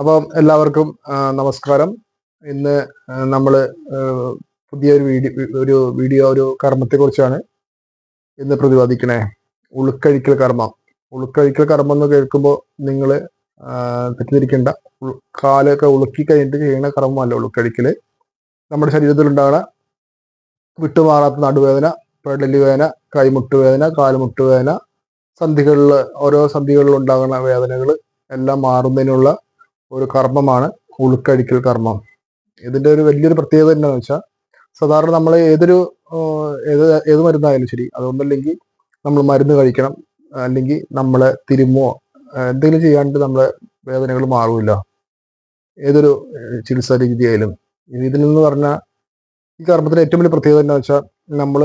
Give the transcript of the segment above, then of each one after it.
അപ്പം എല്ലാവർക്കും നമസ്കാരം. ഇന്ന് നമ്മൾ പുതിയൊരു വീഡിയോ ഒരു വീഡിയോ ഒരു കർമ്മത്തെക്കുറിച്ചാണ് ഇന്ന് പ്രതിപാദിക്കണേ. ഉളുക്കഴിക്കൽ കർമ്മം. ഉളുക്കഴിക്കൽ കർമ്മം എന്ന് കേൾക്കുമ്പോൾ നിങ്ങൾ തെറ്റിദ്ധരിക്കേണ്ട. കാലൊക്കെ ഉളുക്കി കഴിഞ്ഞിട്ട് ചെയ്യുന്ന കർമ്മമല്ല ഉളുക്കഴിക്കൽ നമ്മുടെ ശരീരത്തിലുണ്ടാകുന്ന വിട്ടുമാറാത്ത നടുവേദന പെടലി വേദന കൈമുട്ട് വേദന കാലുമുട്ട് വേദന സന്ധികളിൽ ഓരോ സന്ധികളിൽ ഉണ്ടാകുന്ന വേദനകൾ എല്ലാം മാറുന്നതിനുള്ള ഒരു കർമ്മമാണ് ഉൾക്കഴിക്കൽ കർമ്മം. ഇതിന്റെ ഒരു വലിയൊരു പ്രത്യേകത എന്താണെന്ന് വെച്ചാൽ സാധാരണ നമ്മൾ ഏതൊരു ഏത് ഏത് മരുന്നായാലും ശരി അതുകൊണ്ടല്ലെങ്കിൽ നമ്മൾ മരുന്ന് കഴിക്കണം അല്ലെങ്കിൽ നമ്മളെ തിരുമോ എന്തെങ്കിലും ചെയ്യാണ്ട് നമ്മളെ വേദനകൾ മാറില്ല ഏതൊരു ചികിത്സാ രീതിയായാലും. ഇതിൽ നിന്ന് പറഞ്ഞാൽ ഈ കർമ്മത്തിന് ഏറ്റവും വലിയ പ്രത്യേകത എന്താണെന്ന് വെച്ചാൽ നമ്മൾ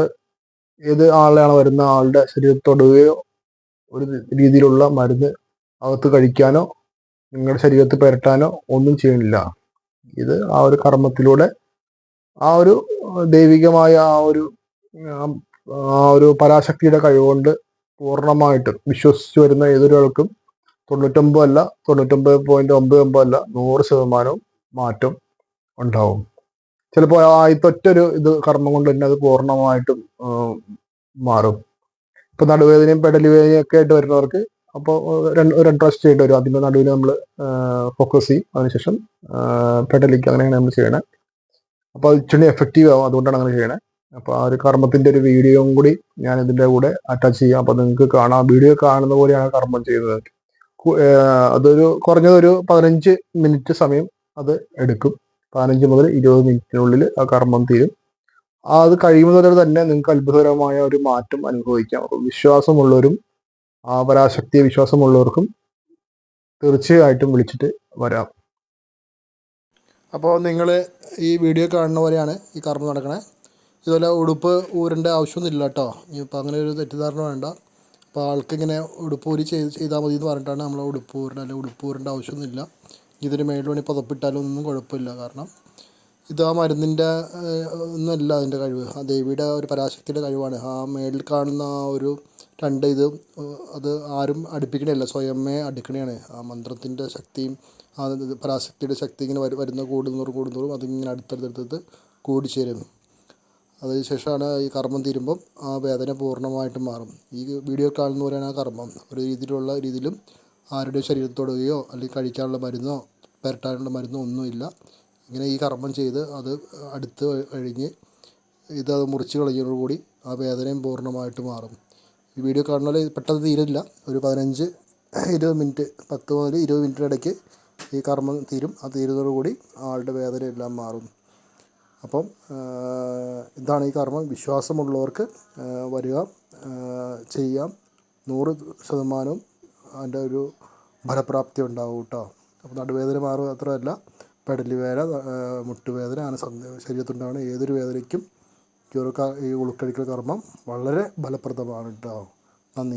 ഏത് ആളെയാണ് വരുന്ന ആളുടെ ശരീരത്തൊടുകയോ ഒരു രീതിയിലുള്ള മരുന്ന് അകത്ത് കഴിക്കാനോ നിങ്ങളുടെ ശരീരത്തിൽ പുരട്ടാനോ ഒന്നും ചെയ്യണില്ല ഇത് ആ ഒരു കർമ്മത്തിലൂടെ ആ ഒരു ദൈവികമായ ആ ഒരു ആ ഒരു പരാശക്തിയുടെ കഴിവുകൊണ്ട് പൂർണമായിട്ടും വിശ്വസിച്ച് വരുന്ന ഏതൊരാൾക്കും തൊണ്ണൂറ്റൊമ്പത് അല്ല തൊണ്ണൂറ്റൊമ്പത് പോയിന്റ് ഒമ്പത് ഒമ്പത് അല്ല നൂറ് ശതമാനവും മാറ്റം ഉണ്ടാവും. ചിലപ്പോൾ ഒറ്റൊരു ഇത് കർമ്മം കൊണ്ട് തന്നെ അത് പൂർണമായിട്ടും മാറും. ഇപ്പൊ നടുവേദനയും പെടലുവേദനയും ഒക്കെ ആയിട്ട് വരുന്നവർക്ക് അപ്പോൾ ഒരു ട്രസ്റ്റ് ചെയ്യേണ്ടി വരും. അതിന്റെ നടുവിൽ നമ്മൾ ഫോക്കസ് ചെയ്യും. അതിനുശേഷം പെടലിക്ക് അങ്ങനെയാണ് നമ്മൾ ചെയ്യണേ. അപ്പോൾ അത് ഇച്ചിരി എഫക്റ്റീവ് ആവും. അതുകൊണ്ടാണ് അങ്ങനെ ചെയ്യണേ. അപ്പോൾ ആ ഒരു കർമ്മത്തിന്റെ ഒരു വീഡിയോയും കൂടി ഞാൻ ഇതിന്റെ കൂടെ അറ്റാച്ച് ചെയ്യാം. അപ്പോൾ നിങ്ങൾക്ക് കാണാം. വീഡിയോ കാണുന്ന പോലെയാണ് കർമ്മം ചെയ്യുന്നത്. അതൊരു കുറഞ്ഞതൊരു പതിനഞ്ച് മിനിറ്റ് സമയം അത് എടുക്കും. പതിനഞ്ച് മുതൽ ഇരുപത് മിനിറ്റിനുള്ളിൽ ആ കർമ്മം തീരും. അത് കഴിയുന്നതോടെ തന്നെ നിങ്ങൾക്ക് അത്ഭുതകരമായ ഒരു മാറ്റം അനുഭവിക്കാം. വിശ്വാസമുള്ളവരും ആ പരാശക്തിയെ വിശ്വാസമുള്ളവർക്കും തീർച്ചയായിട്ടും വിളിച്ചിട്ട് വരാം. അപ്പോൾ നിങ്ങൾ ഈ വീഡിയോ കാണുന്ന പോലെയാണ് ഈ കർമ്മം നടക്കണേ. ഇതുപോലെ ഉടുപ്പ് ഊരേണ്ട ആവശ്യമൊന്നുമില്ല കേട്ടോ. ഇനിയിപ്പോൾ അങ്ങനെ ഒരു തെറ്റിദ്ധാരണ വേണ്ട. അപ്പോൾ ആൾക്കിങ്ങനെ ഉടുപ്പ് ഊരി ചെയ്ത് ചെയ്താൽ മതി എന്ന് പറഞ്ഞിട്ടാണ് നമ്മൾ ഉടുപ്പ് ഊരേണ്ട അല്ലെങ്കിൽ ഉടുപ്പ് ഊരേണ്ട ആവശ്യമൊന്നുമില്ല. ഇതിന് മേളിൽ വേണി പുതപ്പിട്ടാലും ഒന്നും കുഴപ്പമില്ല. കാരണം ഇത് ആ മരുന്നിന്റെ ഒന്നുമല്ല അതിന്റെ കഴിവ്. ആ ദേവിയുടെ ഒരു പരാശക്തിയുടെ കഴിവാണ്. ആ മേളിൽ കാണുന്ന ആ ഒരു രണ്ട് ഇത് അത് ആരും അടുപ്പിക്കണയല്ല സ്വയമേ അടുക്കണയാണ്. ആ മന്ത്രത്തിന്റെ ശക്തിയും ആ പരാശക്തിയുടെ ശക്തി ഇങ്ങനെ വരു വരുന്ന കൂടുന്നോറും കൂടുന്നോറും അതിങ്ങനെ അടുത്തടുത്തടുത്ത് അതിന് അതിനുശേഷമാണ് ഈ കർമ്മം തീരുമ്പം ആ വേദന പൂർണമായിട്ടും മാറും. ഈ വീഡിയോ കാണുന്നവരാണ് ആ കർമ്മം. ഒരു രീതിയിലുള്ള രീതിയിലും ആരുടെ ശരീരത്തോടുകയോ തൊടുകയോ അല്ലെങ്കിൽ കഴിക്കാനുള്ള മരുന്നോ പുരട്ടാനുള്ള മരുന്നോ ഒന്നുമില്ല. ഇങ്ങനെ ഈ കർമ്മം ചെയ്ത് അത് അടുത്ത് കഴിഞ്ഞ് ഇത് അത് മുറിച്ച് കളഞ്ഞതോടുകൂടി ആ വേദനയും പൂർണമായിട്ട് മാറും. ഈ വീഡിയോ കാണുന്നത് പെട്ടെന്ന് തീരില്ല. ഒരു പതിനഞ്ച് ഇരുപത് മിനിറ്റ് പത്ത് മുതൽ ഇരുപത് മിനിറ്റിന് ഇടയ്ക്ക് ഈ കർമ്മം തീരും. ആ തീരുന്നതോടുകൂടി ആളുടെ വേദന എല്ലാം മാറും. അപ്പം ഇതാണ് ഈ കർമ്മം. വിശ്വാസമുള്ളവർക്ക് വരിക ചെയ്യാം. നൂറ് ശതമാനവും അതിന്റെ ഒരു ഫലപ്രാപ്തി ഉണ്ടാവും കേട്ടോ. അപ്പോൾ നടുവേദന മാറുക മാത്രമല്ല പെടലി വേദന മുട്ടുവേദന ആണ് ശരീരത്തുണ്ടാകുന്ന ഏതൊരു വേദനയ്ക്കും ഈ ഒരു ഈ ഉൾക്കഴിക്കൽ കർമ്മം വളരെ ഫലപ്രദമാണ് കേട്ടോ നന്ദി.